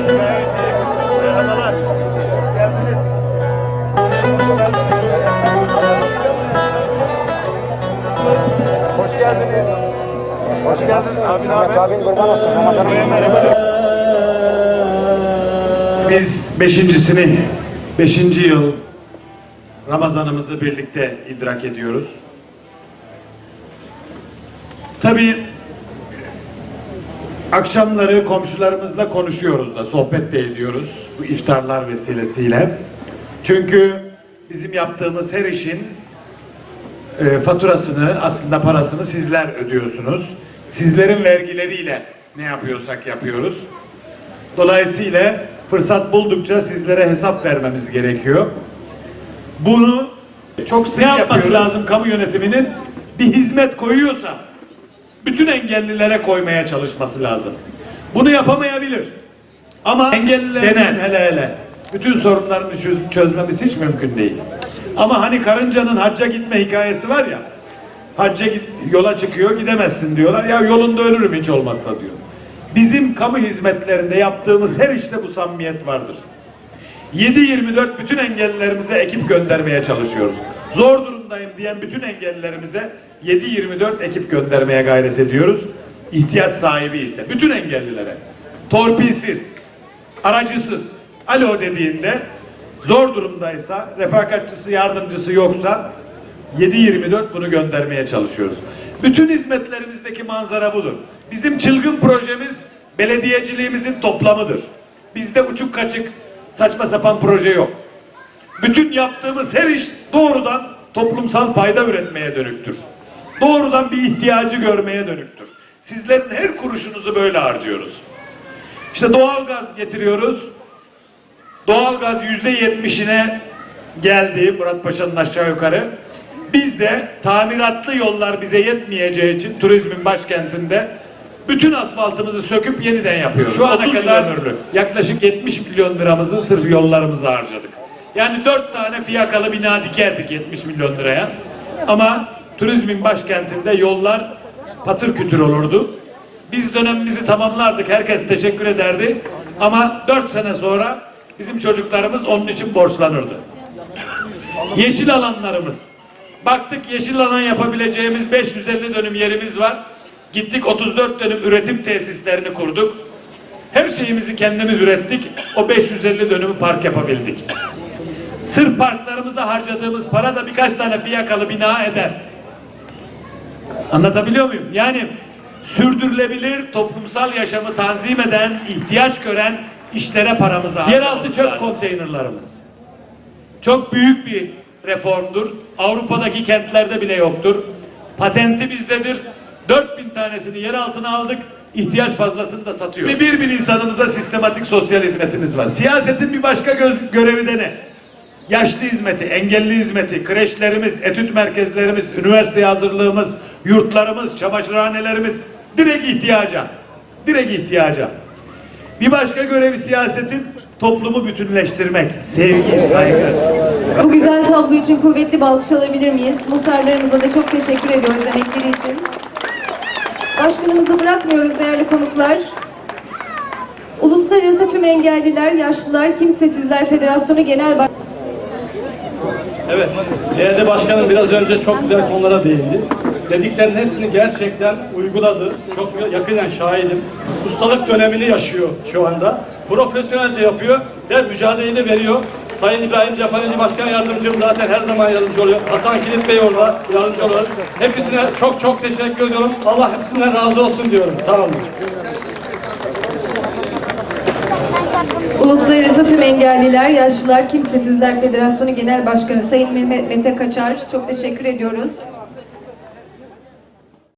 Hoş geldiniz. Hoş geldiniz. Abi. haber? Abin kurban olsun. Biz beşincisini, beşinci yıl Ramazanımızı birlikte idrak ediyoruz. Tabii akşamları komşularımızla konuşuyoruz da, sohbet de ediyoruz bu iftarlar vesilesiyle. Çünkü bizim yaptığımız her işin e, faturasını, aslında parasını sizler ödüyorsunuz. Sizlerin vergileriyle ne yapıyorsak yapıyoruz. Dolayısıyla fırsat buldukça sizlere hesap vermemiz gerekiyor. Bunu çok sık yapması lazım kamu yönetiminin. Bir hizmet koyuyorsa bütün engellilere koymaya çalışması lazım. Bunu yapamayabilir. Ama engellilerin hele hele bütün sorunlarını çöz- çözmemiz hiç mümkün değil. Ama hani karıncanın hacca gitme hikayesi var ya. Hacca git, yola çıkıyor gidemezsin diyorlar. Ya yolunda ölürüm hiç olmazsa diyor. Bizim kamu hizmetlerinde yaptığımız her işte bu samimiyet vardır. 7-24 bütün engellilerimize ekip göndermeye çalışıyoruz. Zor durumdayım diyen bütün engellilerimize 7-24 ekip göndermeye gayret ediyoruz. İhtiyaç sahibi ise bütün engellilere torpilsiz, aracısız, alo dediğinde zor durumdaysa, refakatçısı, yardımcısı yoksa 7-24 bunu göndermeye çalışıyoruz. Bütün hizmetlerimizdeki manzara budur. Bizim çılgın projemiz belediyeciliğimizin toplamıdır. Bizde uçuk kaçık saçma sapan proje yok. Bütün yaptığımız her iş doğrudan toplumsal fayda üretmeye dönüktür. Doğrudan bir ihtiyacı görmeye dönüktür. Sizlerin her kuruşunuzu böyle harcıyoruz. İşte doğalgaz getiriyoruz. Doğalgaz yüzde yetmişine geldi Murat Paşa'nın aşağı yukarı. Biz de tamiratlı yollar bize yetmeyeceği için turizmin başkentinde bütün asfaltımızı söküp yeniden yapıyoruz. Şu ana kadar yaklaşık 70 milyon liramızı sırf yollarımıza harcadık. Yani dört tane fiyakalı bina dikerdik 70 milyon liraya. Ama turizmin başkentinde yollar patır kütür olurdu. Biz dönemimizi tamamlardık. Herkes teşekkür ederdi. Ama dört sene sonra bizim çocuklarımız onun için borçlanırdı. Yeşil alanlarımız. Baktık yeşil alan yapabileceğimiz 550 dönüm yerimiz var. Gittik 34 dönüm üretim tesislerini kurduk. Her şeyimizi kendimiz ürettik. O 550 dönümü park yapabildik. Sırf parklarımıza harcadığımız para da birkaç tane fiyakalı bina eder. Anlatabiliyor muyum? Yani sürdürülebilir toplumsal yaşamı tanzim eden, ihtiyaç gören işlere paramızı Yeraltı çöp konteynerlarımız. Çok büyük bir reformdur. Avrupa'daki kentlerde bile yoktur. Patenti bizdedir. 4000 tanesini yer altına aldık. İhtiyaç fazlasını da satıyor. Bir bin insanımıza sistematik sosyal hizmetimiz var. Siyasetin bir başka göz, görevi de ne? Yaşlı hizmeti, engelli hizmeti, kreşlerimiz, etüt merkezlerimiz, üniversite hazırlığımız, yurtlarımız, çamaşırhanelerimiz direkt ihtiyaca. Direkt ihtiyaca. Bir başka görevi siyasetin toplumu bütünleştirmek, sevgi, saygı. Bu güzel tablo için kuvvetli bir alkış alabilir miyiz? Muhtarlarımıza da çok teşekkür ediyoruz emekleri için. Başkanımızı bırakmıyoruz değerli konuklar. Uluslararası Tüm Engelliler, Yaşlılar, Kimsesizler Federasyonu Genel Baş... Evet, değerli başkanım biraz önce çok güzel konulara değindi. Dediklerinin hepsini gerçekten uyguladı. Çok yakından şahidim. Ustalık dönemini yaşıyor şu anda. Profesyonelce yapıyor ve mücadeleyi de veriyor. Sayın İbrahim Cephaneci Başkan Yardımcım zaten her zaman yardımcı oluyor. Hasan Kilit Bey orada yardımcı oluyor. Hepsine çok çok teşekkür ediyorum. Allah hepsinden razı olsun diyorum. Sağ olun. Uluslararası Tüm Engelliler, Yaşlılar, Kimsesizler Federasyonu Genel Başkanı Sayın Mehmet Mete Kaçar çok teşekkür ediyoruz.